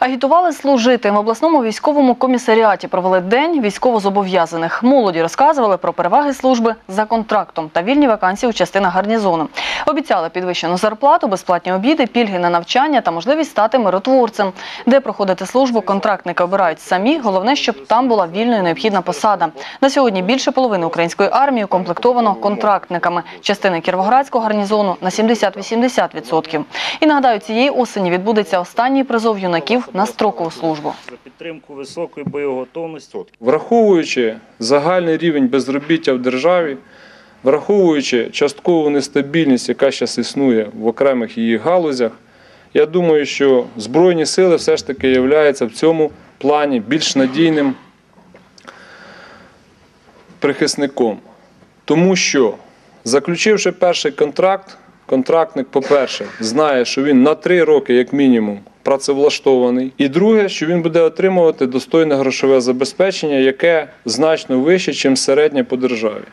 Агітували служити в обласному військовому комісаріаті. Провели день військовозобов'язаних. Молоді розказували про переваги служби за контрактом та вільні вакансії у частинах гарнізону. Обіцяли підвищену зарплату, безплатні обіди, пільги на навчання та можливість стати миротворцем. Де проходити службу, контрактники обирають самі. Головне, щоб там була вільна і необхідна посада. На сьогодні більше половини української армії укомплектовано контрактниками. Частини Кіровоградського гарнізону на 70-80%. І нагадаю, цієї осені відбудеться останній призов юнаків на строкову службу. за підтримку високої боєготовності. Враховуючи загальний рівень безробіття в державі, враховуючи часткову нестабільність, яка зараз існує в окремих її галузях, я думаю, що Збройні сили все ж таки являються в цьому плані більш надійним прихисником. Тому що, заключивши перший контракт, контрактник, по-перше, знає, що він на три роки, як мінімум, працевлаштований. І друге, що він буде отримувати достойне грошове забезпечення, яке значно вище, ніж середнє по державі.